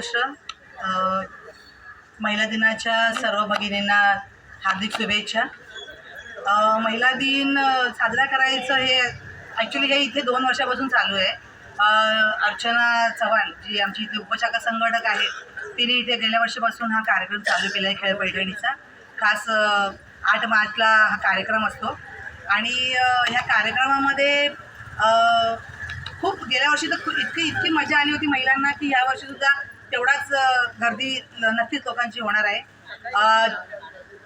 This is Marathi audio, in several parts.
जय महाराष्ट्र महिला दिनाच्या सर्व भगिनींना हार्दिक शुभेच्छा. महिला दिन साजरा करायचं हे ॲक्च्युली हे इथे दोन वर्षापासून चालू आहे. अर्चना चव्हाण जी आमची इथे उपशाखा संघटक आहे तिने इथे गेल्या वर्षापासून हा कार्यक्रम चालू केला आहे खेळ पैठणीचा. खास आठ मार्चला हा कार्यक्रम असतो. आणि ह्या कार्यक्रमामध्ये खूप गेल्या वर्षी तर खूप- इतकी इतकी मजा आली होती महिलांना की यावर्षीसुद्धा तेवढाच गर्दी ल- नक्कीच लोकांची होणार आहे.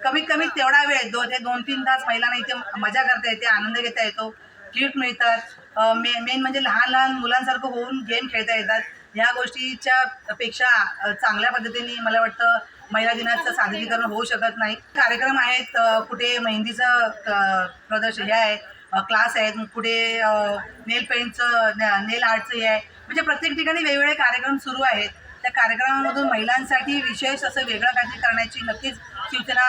कमीत कमी तेवढा वेळ दो ते दोन तीन तास महिलांना इथे मजा करता येते आनंद घेता येतो गिफ्ट मिळतात. मे मेन म्हणजे लहान लहान मुलांसारखं होऊन गेम खेळता येतात. ह्या गोष्टीच्या पेक्षा चांगल्या पद्धतीने मला वाटतं महिला दिनाचं सादरीकरण होऊ शकत नाही. कार्यक्रम आहेत कुठे मेहंदीचं प्रदर्शन हे आहे क्लास आहेत कुठे नेल पेंटचं नेल आर्टचं हे आहे. म्हणजे प्रत्येक ठिकाणी वेगवेगळे कार्यक्रम सुरू आहेत. त्या कार्यक्रमामधून महिलांसाठी विशेष असं वेगळं काहीतरी करण्याची नक्कीच शिवसेना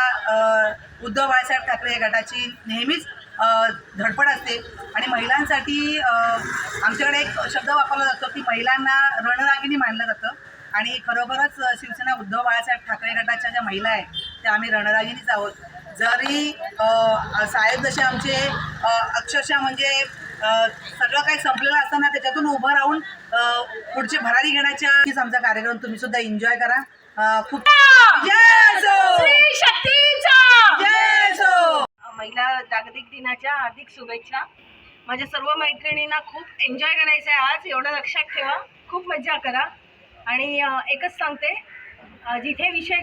उद्धव बाळासाहेब ठाकरे या गटाची नेहमीच धडपड असते. आणि महिलांसाठी आमच्याकडे एक शब्द वापरला जातो की महिलांना रणरागिणी मानलं जातं. आणि खरोखरच शिवसेना उद्धव बाळासाहेब ठाकरे गटाच्या ज्या महिला आहेत त्या आम्ही रणरागिणीच आहोत. जरी साहेब जसे आमचे अक्षरशः म्हणजे सगळं काही संपलेलं असताना त्याच्यातून उभं राहून पुढचे भरारी घेण्याच्या आमचा कार्यक्रम. तुम्ही सुद्धा एन्जॉय करा. खूप! महिला जागतिक दिनाच्या हार्दिक शुभेच्छा. माझ्या सर्व मैत्रिणींना खूप एन्जॉय करायचं आहे आज. एवढं लक्षात ठेवा. खूप मजा करा. आणि एकच सांगते. जिथे विषय